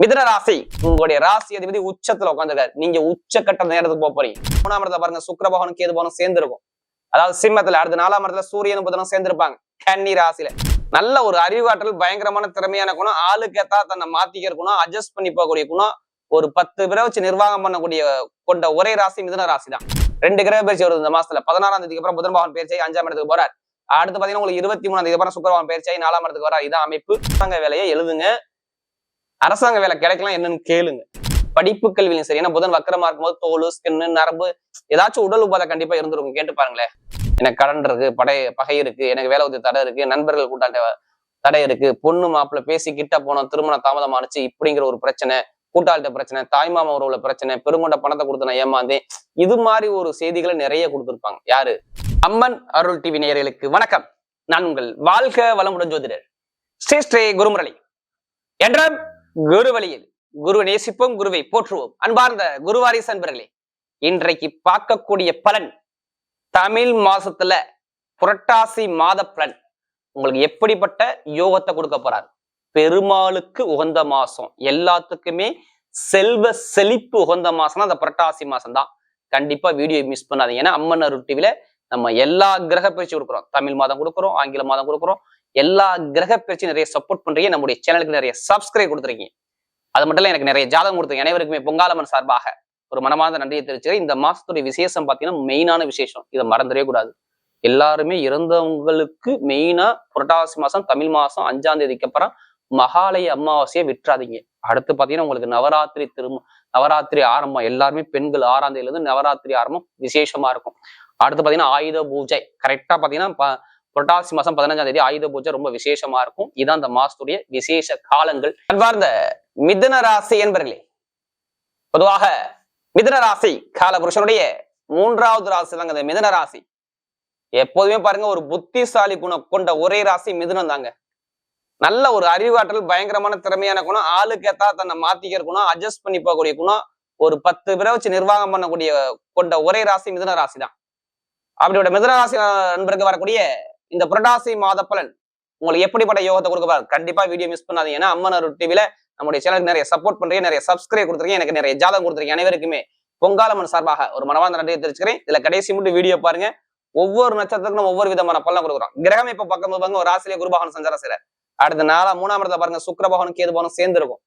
மிதன ராசி. உங்களுடைய ராசி அதிபதி உச்சத்துல உட்காந்துருக்காரு நீங்க உச்சக்கட்ட நேரத்துக்கு போக போறீங்க. மூணாம் இடத்துல பாருங்க சுக்கிர பகவானும் கேது சேர்ந்து இருக்கும் அதாவது சிம்மத்துல அடுத்த நாலாம் இடத்துல சூரியனும் புதனும் சேர்ந்திருப்பாங்க. கன்னி ராசியில. நல்ல ஒரு அறிவாற்றல் பயங்கரமான திறமையான குணம். ஆளுக்கேத்தா தன்னை மாத்திக்கிற குணம் அட்ஜஸ்ட் பண்ணி போகக்கூடிய குணம். ஒரு பத்து பேரை வச்சு நிர்வாகம் பண்ணக்கூடிய கொண்ட ஒரே ராசி மிதன ராசி தான் ரெண்டு கிரக பயிற்சி வருது இந்த மாசத்துல. பதினாறாம் தேதிக்கு அப்புறம் புதன் பகவான் பயிற்சி அஞ்சாம் இடத்துக்கு போறார். அடுத்து பாத்தீங்கன்னா உங்களுக்கு இருபத்தி மூணாம் தேதி அப்புறம் சுக்கரவான் பயிற்சி நாலாம் இடத்துக்கு வரார் இதான் அமைப்பு. அரசாங்க வேலையை எழுதுங்க. அரசாங்க வேலை கிடைக்கலாம் என்னன்னு கேளுங்க. படிப்பு கல்வியிலும் சரி ஏன்னா புதன் வக்கரமா இருக்கும்போது தோல் ஸ்கின்னு நரம்பு ஏதாச்சும் உடல் உபாதை கண்டிப்பா இருந்திருக்கும். கேட்டு பாருங்களேன். எனக்கு கடன் இருக்கு படை பகை இருக்கு எனக்கு வேலை உதவி தடை இருக்கு நண்பர்கள் கூட்டாளிட்ட தடை இருக்கு பொண்ணு மாப்பிள்ள பேசி கிட்ட போனோம் திருமணம் தாமதமானுச்சு இப்படிங்கிற ஒரு பிரச்சனை கூட்டாளிட்ட பிரச்சனை தாய்மாமா உறவுல பிரச்சனை பெருங்கொண்ட பணத்தை கொடுத்து நான் ஏமாந்தேன். இது மாதிரி ஒரு செய்திகளை நிறைய கொடுத்துருப்பாங்க. யாரு? அம்மன் அருள் டிவி நேயர்களுக்கு வணக்கம். நான் உங்கள் வாழ்க வளமுடன் ஜோதிடர். ஸ்ரீ ஸ்ரீ குருமுரளி. என்ற குரு வழியில் குருவை நேசிப்போம் குருவை போற்றுவோம். அன்பார்ந்த குருவாரிஸ் அன்பர்களே இன்றைக்கு பார்க்கக்கூடிய பலன் தமிழ் மாசத்துல புரட்டாசி மாத பலன். உங்களுக்கு எப்படிப்பட்ட யோகத்தை கொடுக்க போறார்? பெருமாளுக்கு உகந்த மாசம். எல்லாத்துக்குமே செல்வ செழிப்பு உகந்த மாசம்னா அந்த புரட்டாசி மாசம் தான் கண்டிப்பா வீடியோ மிஸ் பண்ணாதீங்க. ஏன்னா அம்மன் அருள் டிவில நம்ம எல்லா கிரக பயிற்சி கொடுக்குறோம். தமிழ் மாதம் கொடுக்குறோம் ஆங்கில மாதம் கொடுக்குறோம். எல்லா கிரக பயிற்சி நிறைய சப்போர்ட் பண்றீங்க. நம்முடைய சேனலுக்கு நிறைய சப்ஸ்கிரைப் கொடுத்துருக்கீங்க. அது மட்டும் இல்ல எனக்கு நிறைய ஜாதகம் கொடுத்துருங்க அனைவருக்குமே பொங்காலம்மன் சார்பாக ஒரு மனமார்ந்த நன்றியை தெரிவிச்சுக்கிறேன். இந்த மாசத்துடைய விசேஷம் பார்த்தீங்கன்னா மெயினான விசேஷம். இதை மறந்துடவே கூடாது. எல்லாருமே இறந்தவங்களுக்கு மெயினா புரட்டாசி மாசம் தமிழ் மாசம் அஞ்சாம் தேதிக்கு அப்புறம் மகாலய அமாவாசையை விட்டுறாதீங்க. அடுத்து பாத்தீங்கன்னா உங்களுக்கு நவராத்திரி திரும்ப நவராத்திரி ஆரம்பம். எல்லாருமே பெண்கள் ஆறாம் தேதியிலிருந்து நவராத்திரி ஆரம்பம் விசேஷமா இருக்கும். அடுத்து பாத்தீங்கன்னா ஆயுத பூஜை. கரெக்டா பாத்தீங்கன்னா புரட்டாசி மாசம் பதினஞ்சாம் தேதி ஆயுத பூஜை ரொம்ப விசேஷமா இருக்கும். இதான் அந்த மாசத்துடைய விசேஷ காலங்கள். அன்பார்ந்த மிதன ராசி என்பர்களே பொதுவாக மிதன ராசி கால புருஷனுடைய மூன்றாவது ராசி தாங்க இந்த மிதன ராசி. எப்போதுமே பாருங்க ஒரு புத்திசாலி குணம் கொண்ட ஒரே ராசி மிதுனம் தாங்க. நல்ல ஒரு அறிவாற்றல் பயங்கரமான திறமையான குணம் ஆளுக்கு ஏத்தா தன்னை மாத்திக்கிற குணம் அட்ஜஸ்ட் பண்ணி போகக்கூடிய குணம் ஒரு பத்து பேரை வச்சு நிர்வாகம் பண்ணக்கூடிய கொண்ட ஒரே ராசி மிதன ராசி தான் அப்படியோட மிதன ராசி நண்பருக்கு வரக்கூடிய இந்த புரட்டாசி மாத பலன் உங்களுக்கு எப்படிப்பட்ட யோகத்தை கொடுக்க கண்டிப்பா வீடியோ மிஸ் பண்ணாதீங்க. ஏன்னா அம்மன் அருள் டிவில நம்முடைய சேனலுக்கு நிறைய சப்போர்ட் பண்றீங்க நிறைய சப்ஸ்கிரைப் கொடுத்துருக்கீங்க எனக்கு நிறைய ஜாதகம் கொடுத்துருக்கீங்க அனைவருக்குமே. பொங்காலம்மன் சார்பாக ஒரு மனவாந்த நன்றியை தெரிவிச்சுக்கிறேன். இதுல கடைசி மட்டும் வீடியோ பாருங்க. ஒவ்வொரு நட்சத்திரத்துக்கும் நம்ம ஒவ்வொரு விதமான பலன் கொடுக்குறோம். கிரகம் இப்ப பக்கம் பாருங்க ஒரு ஆசிரியர் குருபகவன் சஞ்சாரம் சில அடுத்த நாலாம் மூணாம் இடத்துல பாருங்க சுக்கரபகவனும் கேது சேர்ந்து இருக்கும்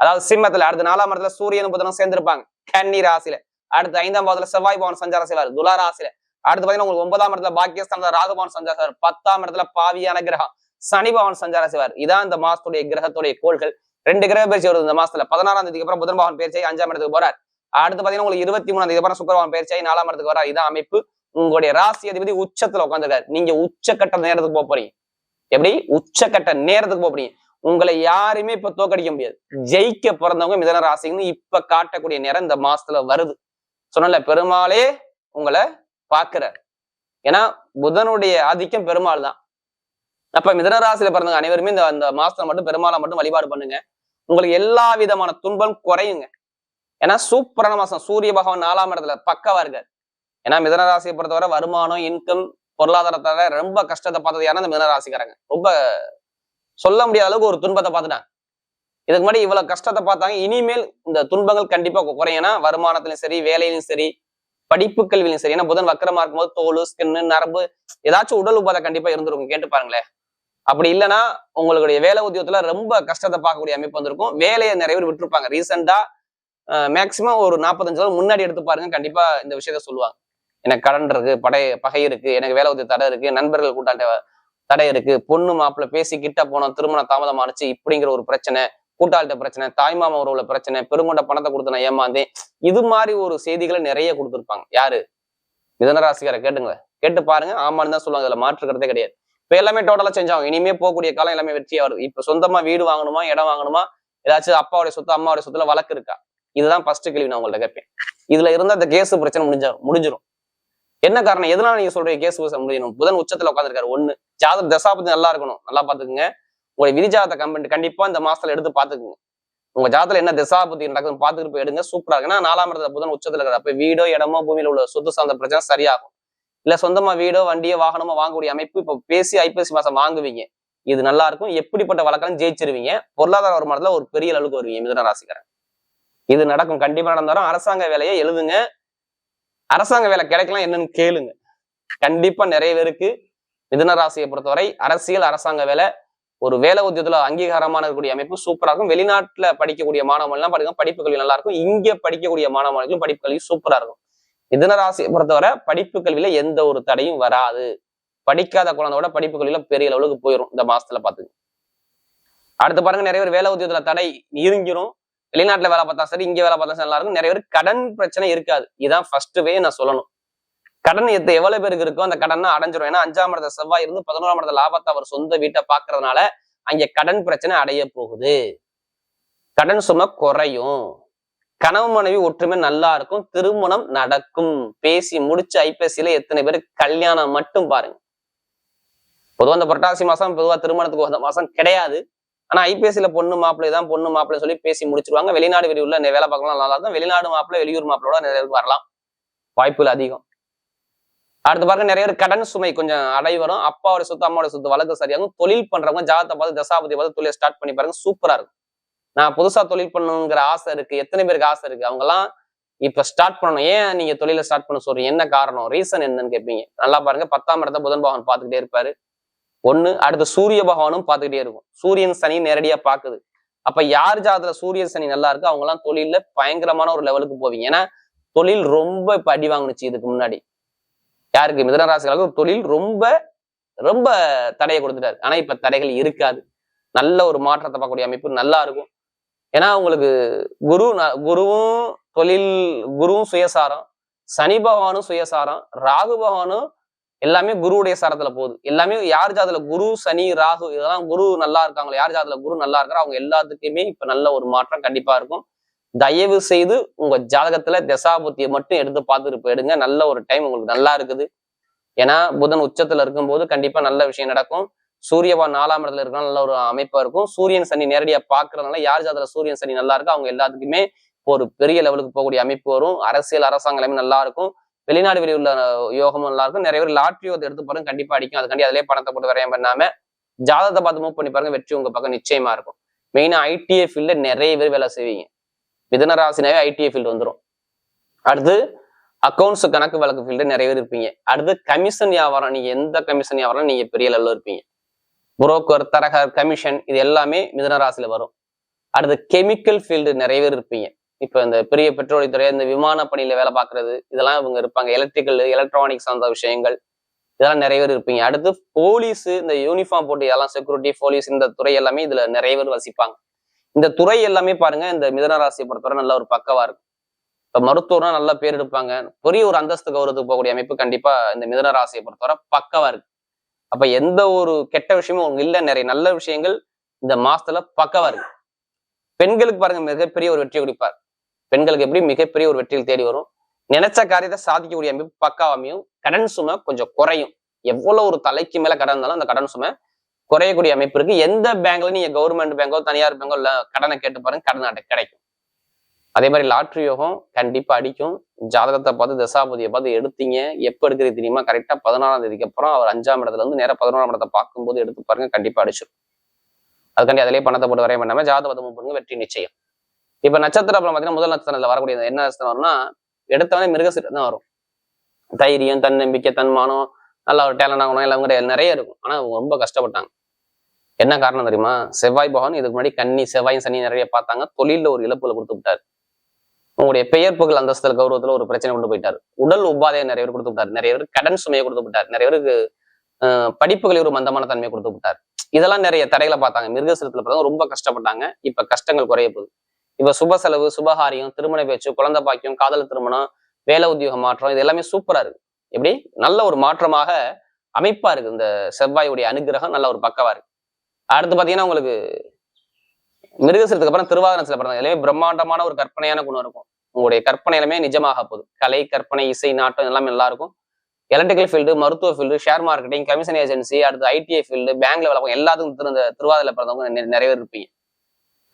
அதாவது சிம்மத்துல அடுத்த நாலாம் இடத்துல சூரியனும் புதனும் சேர்ந்திருப்பாங்க. கன்னி ராசியில. அடுத்து ஐந்தாம் பாவத்துல செவ்வாய் பவன் சஞ்சாரம் செய்வார். துலா ராசியில. அடுத்து பாத்தீங்கன்னா உங்களுக்கு ஒன்பதாம் இடத்துல பாக்கியஸ்தான் ராகுபவன் சஞ்சாரம் செய்வார் பத்தாம் இடத்துல பாவியான கிரகம். சனி பவன் சஞ்சாரம் செய்வார். இதான் இந்த மாசத்துடைய கிரகத்துடைய கோள்கள். ரெண்டு கிரக பயிற்சி வருது இந்த மாசத்துல. பதினாறாம் தேதிக்கு அப்புறம் புதன் பகவான் பயிற்சி அஞ்சாம் இடத்துக்கு போறார். அடுத்து பாத்தீங்கன்னா உங்களுக்கு இருபத்தி மூணாம் தேதி அப்புறம் சுக்கரவான் பயிற்சி நாலாம் இடத்துக்கு வரார். இதான் அமைப்பு. உங்களுடைய ராசி அதிபதி உச்சத்துல உட்காந்துருக்காரு நீங்க உச்சக்கட்ட நேரத்துக்கு போக போறீங்க. எப்படி? உச்சக்கட்ட நேரத்துக்கு போக போறீங்க. உங்களை யாருமே இப்ப தோக்கடிக்க முடியாது. ஜெயிக்க பிறந்தவங்க மிதன ராசின்னு இப்ப காட்டக்கூடிய நேரம் இந்த மாசத்துல வருது. சொன்னல பெருமாளே உங்களை பாக்குறார் ஏன்னா புதனுடைய ஆதிக்கம் பெருமாள் தான். அப்ப மிதன ராசியில பிறந்தவங்க அனைவருமே இந்த அந்த மாசத்துல மட்டும் பெருமாளை மட்டும் வழிபாடு பண்ணுங்க. உங்களுக்கு எல்லா விதமான துன்பம் குறையுங்க. ஏன்னா சூப்பரான மாசம். சூரிய பகவான் நாலாம் இடத்துல பக்கவா இருக்காரு. ஏன்னா மிதன ராசியை பொறுத்தவரை வருமானம் இன்கம் பொருளாதாரத்தால ரொம்ப கஷ்டத்தை பார்த்தது யாருன்னா இந்த மிதன ராசிக்காரங்க ரொம்ப சொல்ல முடியாத அளவுக்கு ஒரு துன்பத்தை பார்த்துட்டாங்க. இதுக்கு முன்னாடி இவ்வளவு கஷ்டத்தை பார்த்தாங்க. இனிமேல் இந்த துன்பங்கள் கண்டிப்பா குறையும். ஏன்னா வருமானத்திலும் சரி வேலையிலும் சரி படிப்பு கல்வியிலும் சரி. ஏன்னா புதன் வக்கரமா இருக்கும்போது தோல் ஸ்கின்னு நரம்பு ஏதாச்சும் உடல் உபாதை கண்டிப்பா இருந்திருக்கும். கேட்டு பாருங்களேன். அப்படி இல்லைன்னா உங்களுடைய வேலை உத்தியோகத்துல ரொம்ப கஷ்டத்தை பார்க்கக்கூடிய அமைப்பு வந்திருக்கும். வேலையை நிறைய பேர் விட்டுருப்பாங்க. ரீசெண்டா மேக்சிமம் ஒரு நாற்பத்தஞ்சு நாள் முன்னாடி எடுத்து பாருங்க. கண்டிப்பா இந்த விஷயத்த சொல்லுவாங்க. எனக்கு கடன் இருக்கு படை பகை இருக்கு எனக்கு வேலை உதவி தடை இருக்கு நண்பர்கள் கூட்டாண்ட தடை இருக்கு பொண்ணு மாப்பிள்ள பேசி கிட்ட போனோம் திருமணம் தாமதமானுச்சு இப்படிங்கிற ஒரு பிரச்சனை. கூட்டாளிட்ட பிரச்சனை தாய்மாமா உறவுல பிரச்சனை பெருங்கொண்ட பணத்தை கொடுத்து நான் ஏமாந்தேன். இது மாதிரி ஒரு செய்திகளை நிறைய கொடுத்துருப்பாங்க. யாரு? மிதனராசிக்காரை கேட்டுங்க கேட்டு பாருங்க. ஆமான்னு தான் சொல்லுவாங்க. அதுல மாற்றுக்கிறதே கிடையாது. இப்ப எல்லாமே டோட்டலா செஞ்சாங்க இனிமே போகக்கூடிய காலம் எல்லாமே வெற்றியா வருது. இப்ப சொந்தமா வீடு வாங்கணுமா இடம் வாங்கணுமா ஏதாச்சும் அப்பாவுடைய சொத்து அம்மாவுடைய சொத்துல வழக்கு இருக்கா? இதுதான் ஃபர்ஸ்ட் கேள்வி நான் உங்கள்ட்ட கேட்பேன். இதுல இருந்து அந்த கேஸ் பிரச்சனை முடிஞ்சா முடிஞ்சிடும் என்ன காரணம்? எதனால நீங்க சொல்றீங்க கேஸ் முடியணும்? புதன் உச்சத்துல உட்காந்துருக்காரு ஒண்ணு ஜாதக தசாபதி நல்லா இருக்கணும். நல்லா பாத்துக்குங்க உங்களுடைய விதிஜாத கம்பெனி கண்டிப்பா இந்த மாசத்துல எடுத்து பாத்துக்குங்க உங்க ஜாதத்துல என்ன தசாபதி நடக்குதுன்னு பாத்துக்கிட்டு போய் எடுங்க. சூப்பரா இருக்கு ஏன்னா நாலாம் இடத்துல புதன் உச்சத்துல இருக்கிற அப்ப வீடோ இடமோ பூமியில உள்ள சொத்து சார்ந்த பிரச்சனை சரியாகும். இல்ல சொந்தமா வீடோ வண்டியோ வாகனமோ வாங்கக்கூடிய அமைப்பு இப்ப பேசி ஐப்பசி மாசம் வாங்குவீங்க. இது நல்லா இருக்கும். எப்படிப்பட்ட வழக்கம் ஜெயிச்சிருவீங்க? பொருளாதார வருமானத்துல ஒரு பெரிய அளவுக்கு வருவீங்க மிதன ராசிக்காரன் இது நடக்கும். கண்டிப்பா நடந்தாலும் அரசாங்க வேலையை எழுதுங்க. அரசாங்க வேலை கிடைக்கலாம் என்னன்னு கேளுங்க. கண்டிப்பா நிறைய பேருக்கு மிதன ராசியை பொறுத்தவரை அரசியல் அரசாங்க வேலை ஒரு வேலை உத்தியத்துல அங்கீகாரமான இருக்கக்கூடிய அமைப்பு சூப்பரா இருக்கும். வெளிநாட்டுல படிக்கக்கூடிய மாணவர்கள்லாம் பாருங்க படிப்பு கல்வி நல்லா இருக்கும். இங்க படிக்கக்கூடிய மாணவர்களுக்கும் படிப்பு கல்வி சூப்பரா இருக்கும். மிதுன ராசியை பொறுத்தவரை படிப்பு கல்வியில எந்த ஒரு தடையும் வராது. படிக்காத குழந்தையோட படிப்பு கல்வியில பெரிய அளவுக்கு போயிடும் இந்த மாசத்துல பாத்துங்க அடுத்து பாருங்க நிறைய பேர் வேலை உத்தியத்துல தடை இருங்கிரும் வெளிநாட்டுல வேலை பார்த்தா சரி இங்க வேலை பார்த்தா சரி நல்லா இருக்கும். நிறைய பேர் கடன் பிரச்சனை இருக்காது. இதான் ஃபர்ஸ்ட் வே நான் சொல்லணும். கடன் எத்த எவ்வளவு பேருக்கு இருக்கோ அந்த கடனை அடைஞ்சிரும். ஏன்னா அஞ்சாம் இடத்த செவ்வாய் இருந்து பதினோராம் இடத்த லாபத்தை அவர் சொந்த வீட்டை பாக்குறதுனால அங்க கடன் பிரச்சனை அடைய போகுது. கடன் சுமை குறையும். கணவன் மனைவி ஒற்றுமை நல்லா இருக்கும். திருமணம் நடக்கும். பேசி முடிச்சு ஐபிஎஸ்சியில எத்தனை பேர் கல்யாணம் மட்டும் பாருங்க. பொதுவா இந்த புரட்டாசி மாசம் பொதுவா திருமணத்துக்கு வந்த மாசம் கிடையாது. ஆனா ஐபிஎஸ்சியில பொண்ணு மாப்பிள்ளை தான் பொண்ணு மாப்பிள்ளை சொல்லி பேசி முடிச்சிருவாங்க. வெளிநாடு வெளியூர்ல வேலை பார்க்கலாம் நல்லா இருக்கும். வெளிநாடு மாப்பிள்ளை வெளியூர் மாப்பிள்ளோட நிறைய வரலாம். வாய்ப்புகள் அதிகம். அடுத்து பாருங்க நிறைய பேர் கடன் சுமை கொஞ்சம் அடை வரும். அப்பாவோட சொத்து அம்மாவோட சொத்து வழக்கு சரியாகும். தொழில் பண்றவங்க ஜாதத்தை பார்த்து தசாபதி பார்த்து தொழிலை ஸ்டார்ட் பண்ணி பாருங்க சூப்பரா இருக்கும். நான் புதுசா தொழில் பண்ணணுங்கிற ஆசை இருக்கு. எத்தனை பேருக்கு ஆசை இருக்கு? அவங்க எல்லாம் இப்ப ஸ்டார்ட் பண்ணணும். ஏன் நீங்க தொழில ஸ்டார்ட் பண்ண சொல்றீங்க? என்ன காரணம்? ரீசன் என்னன்னு கேட்பீங்க நல்லா பாருங்க பத்தாம் இடத்த புதன் பகவான் பார்த்துக்கிட்டே இருப்பாரு. ஒண்ணு அடுத்து சூரிய பகவானும் பார்த்துக்கிட்டே இருக்கும். சூரியன் சனி நேரடியா பாக்குது அப்ப யார் ஜாதத்துல சூரியன் சனி நல்லா இருக்கு அவங்க எல்லாம் தொழில்ல பயங்கரமான ஒரு லெவலுக்கு போவீங்க. ஏன்னா தொழில் ரொம்ப இப்ப அடி வாங்கினுச்சு இதுக்கு முன்னாடி. யாருக்கு? மிதனராசிகளுக்கு தொழில் ரொம்ப ரொம்ப தடையை கொடுத்துட்டாரு. ஆனா இப்ப தடைகள் இருக்காது. நல்ல ஒரு மாற்றத்தை பார்க்கக்கூடிய அமைப்பு நல்லா இருக்கும். ஏன்னா உங்களுக்கு குரு ந- குருவும் தொழில் குருவும் சுயசாரம் சனி பகவானும் சுயசாரம் ராகு பகவானும் எல்லாமே குருவுடைய சாரத்துல போகுது. எல்லாமே யார் ஜாதத்துல? குரு சனி ராகு இதெல்லாம் குரு நல்லா இருக்காங்களோ? யார் ஜாதத்துல? குரு நல்லா இருக்கிறா அவங்க எல்லாத்துக்குமே இப்ப நல்ல ஒரு மாற்றம் கண்டிப்பா இருக்கும். தயவு செய்து உங்க ஜாதகத்துல தசாபுத்தியை மட்டும் எடுத்து பார்த்துட்டு போயிடுங்க. நல்ல ஒரு டைம் உங்களுக்கு நல்லா இருக்குது. ஏன்னா புதன் உச்சத்துல இருக்கும்போது கண்டிப்பா நல்ல விஷயம் நடக்கும். சூரியவா நாலாம் இடத்துல இருக்கிற நல்ல ஒரு அமைப்பா இருக்கும். சூரியன் சனி நேரடியா பாக்குறதுனால யார் ஜாதகத்துல சூரியன் சனி நல்லா இருக்கோ அவங்க எல்லாத்துக்குமே ஒரு பெரிய லெவலுக்கு போகக்கூடிய அமைப்பு வரும். அரசியல் அரசாங்கம் எல்லாமே நல்லா இருக்கும். வெளிநாடு வெளியுள்ள யோகமும் நல்லா இருக்கும். நிறைய பேர் லாட்ரி வந்து எடுத்து பாருங்க கண்டிப்பா அடிக்கும். அதுக்காண்டி அதிலே பணத்தை போட்டு வரையம் பண்ணாம ஜாதகத்தை பார்த்து மூவ் பண்ணி பாருங்க வெற்றி உங்க பக்கம் நிச்சயமா இருக்கும். மெயினா ஐடிஐ ஃபீல்ட்ல நிறைய பேர் வேலை செய்வீங்க. மிதன ராசினாவே ஐடிஐ ஃபீல்டு வந்துடும் அடுத்து அக்கௌண்ட்ஸ் கணக்கு வழக்கு ஃபீல்டு நிறைய பேர் இருப்பீங்க. அடுத்து கமிஷன் வியாபாரம் நீங்க எந்த கமிஷன் வியாபாரம் நீங்க பெரிய லெவலில் இருப்பீங்க. புரோக்கர் தரகர் கமிஷன் இது எல்லாமே மிதன ராசியில வரும். அடுத்து கெமிக்கல் ஃபீல்டு நிறைய பேர் இருப்பீங்க. இப்போ இந்த பெரிய பெட்ரோலியத்துறை இந்த விமான பணியில வேலை பார்க்கறது இதெல்லாம் இவங்க இருப்பாங்க. எலக்ட்ரிக்கல் எலக்ட்ரானிக்ஸ் சார்ந்த விஷயங்கள் இதெல்லாம் நிறைய பேர் இருப்பீங்க. அடுத்து போலீஸ் இந்த யூனிஃபார்ம் போட்டு இதெல்லாம் செக்யூரிட்டி போலீஸ் இந்த துறை எல்லாமே இதுல நிறைய பேர் வசிப்பாங்க. இந்த துறை எல்லாமே பாருங்க இந்த மிதனராசியை பொறுத்தவரை நல்ல ஒரு பக்கவா இருக்கும். இப்ப மருத்துவம்னா நல்ல பேர் எடுப்பாங்க. பெரிய ஒரு அந்தஸ்து கௌரவத்துக்கு போகக்கூடிய அமைப்பு கண்டிப்பா இந்த மிதன ராசியை பொறுத்தவரை பக்கவா இருக்கு. அப்ப எந்த ஒரு கெட்ட விஷயமும் உங்களுக்கு இல்ல நிறைய நல்ல விஷயங்கள் இந்த மாசத்துல பக்கவா இருக்கு. பெண்களுக்கு பாருங்க மிகப்பெரிய ஒரு வெற்றி குடிப்பார். பெண்களுக்கு எப்படி? மிகப்பெரிய ஒரு வெற்றியில் தேடி வரும். நினைச்ச காரியத்தை சாதிக்கக்கூடிய அமைப்பு பக்காவா அமையும். கடன் சுமை கொஞ்சம் குறையும். எவ்வளவு ஒரு தலைக்கு மேல கடன் இருந்தாலும் அந்த கடன் சுமை குறையக்கூடிய அமைப்பு இருக்கு. எந்த பேங்க்ல நீங்க கவர்மெண்ட் பேங்கோ தனியார் பேங்கோ இல்ல கடனை கேட்டு பாருங்க கடன் அட்டை கிடைக்கும். அதே மாதிரி லாட்ரி யோகம் கண்டிப்பா அடிக்கும். ஜாதகத்தை பார்த்து தசாபதியை பார்த்து எடுத்தீங்க. எப்ப எடுக்கிறது தெரியுமா? கரெக்டா பதினாறாம் தேதிக்கு அப்புறம் அவர் அஞ்சாம் இடத்துல இருந்து நேரம் பதினோராம் இடத்தை பார்க்கும்போது எடுத்து பாருங்க கண்டிப்பா அடிச்சிடும் அதுக்காண்டி அதிலே பணத்தை போட்டு வரைய பண்ணாம ஜாதகத்தை மூவ் பண்ணுங்க வெற்றி நிச்சயம். இப்ப நட்சத்திரம் அப்புறம் பார்த்தீங்கன்னா முதல் நட்சத்திரத்துல வரக்கூடிய என்ன நட்சத்திரம் வரும்னா எடுத்தவனே மிருகசீரம் தான் வரும். தைரியம் தன்னம்பிக்கை தன்மானம் நல்ல ஒரு டேலண்ட் ஆகணும் எல்லாம் நிறைய இருக்கும். ஆனா அவங்க ரொம்ப கஷ்டப்பட்டாங்க. என்ன காரணம் தெரியுமா? செவ்வாய் பகவான் இதுக்கு முன்னாடி கன்னி செவ்வாயும் சனி நிறைய பார்த்தாங்க. தொழிலில் ஒரு இழப்புல கொடுத்து விட்டாரு. உங்களுடைய பெயர் புகழ் அந்தஸ்துல கௌரவத்துல ஒரு பிரச்சனை கொண்டு போயிட்டார். உடல் உபாதையை நிறைய பேர் கொடுத்து விட்டாரு. நிறைய பேருக்கு கடன் சுமையை கொடுத்து விட்டார். நிறைய பேருக்கு படிப்புகளை படிப்புகளில் ஒரு மந்தமான தன்மையை கொடுத்து விட்டார். இதெல்லாம் நிறைய தடைகளை பார்த்தாங்க. மிருகசீரத்துல பார்த்தா ரொம்ப கஷ்டப்பட்டாங்க. இப்ப கஷ்டங்கள் குறைய போகுது. இப்ப சுப செலவு சுபகாரியம் திருமண பேச்சு குழந்தை பாக்கியம் காதல் திருமணம் வேலை உத்தியோக மாற்றம் இது எல்லாமே சூப்பரா இருக்கு. எப்படி? நல்ல ஒரு மாற்றமாக அமைப்பா இருக்கு. இந்த செவ்வாயுடைய அனுகிரகம் நல்ல ஒரு பக்கவா இருக்கு. அடுத்து பாத்தீங்கன்னா உங்களுக்கு மிருகசீரத்துக்கு அப்புறம் திருவாதிரத்துல பிறந்தாங்க எல்லாமே பிரம்மாண்டமான ஒரு கற்பனையான குணம் இருக்கும். உங்களுடைய கற்பனை எல்லாமே நிஜமாக போகுது. கலை கற்பனை இசை நாட்டம் எல்லாமே நல்லா இருக்கும். எலக்ட்ரிக்கல் ஃபீல்டு மருத்துவ field share marketing commission agency அடுத்து ஐடிஐ ஃபீல்டு பேங்க்ல வளர்க்கும் எல்லாத்துக்கும் திரு இந்த பிறந்தவங்க நிறைய பேர் இருப்பீங்க.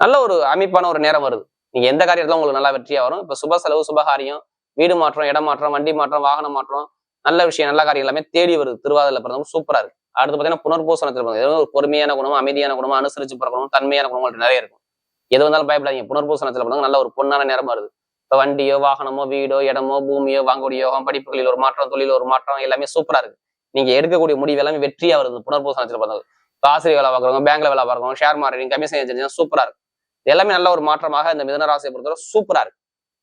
நல்ல ஒரு அமைப்பான ஒரு நேரம் வருது. நீங்க எந்த காரியத்துல உங்களுக்கு நல்லா வெற்றியா வரும்? இப்போ சுப செலவு சுபகாரியம் வீடு மாற்றம் இடம் மாற்றம் வண்டி மாற்றம் வாகனம் மாற்றம் நல்ல விஷயம் நல்ல காரியம் எல்லாமே தேடி வருது. திருவாதிரை பிறந்தவங்க சூப்பரா இருக்கு. அடுத்து பாத்தீங்கன்னா புனர்பூசணத்துல பாருங்க ஏதோ ஒரு பொறுமையான குணமும் அமைதியான குணமும் அனுசரிச்சு பிறக்கணும் தன்மையான குணங்கள் நிறைய இருக்கும். எது வந்தாலும் பயப்படாதீங்க. புனர்பூசணத்துல பிறந்தவங்க நல்ல ஒரு பொண்ணான நேரம் வருது. இப்போ வண்டியோ வாகனமோ வீடோ இடமோ பூமியோ வாங்கக்கூடிய யோகம் படிப்புகளில் ஒரு மாற்றம் தொழில் ஒரு மாற்றம் எல்லாமே சூப்பரா இருக்கு. நீங்க எடுக்கக்கூடிய முடிவு எல்லாமே வெற்றியா வருது புனர்பூசணத்துல பிறந்தது இப்போ ஆசிரியர் வேலை பார்க்குறவங்க பேங்க்ல வேலை பார்க்குறவங்க ஷேர் மார்க்கெட்டிங் கமிஷன் ஏஜென்சி சூப்பரா இருக்கு. எல்லாமே நல்ல ஒரு மாற்றமாக இந்த மிதன ராசியை பொறுத்தவரை சூப்பரா இருக்கு.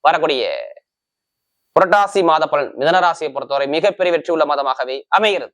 வரக்கூடிய புரட்டாசி மாத பலன் மிதனராசியை பொறுத்தவரை மிகப்பெரிய வெற்றி உள்ள மாதமாகவே அமைகிறது.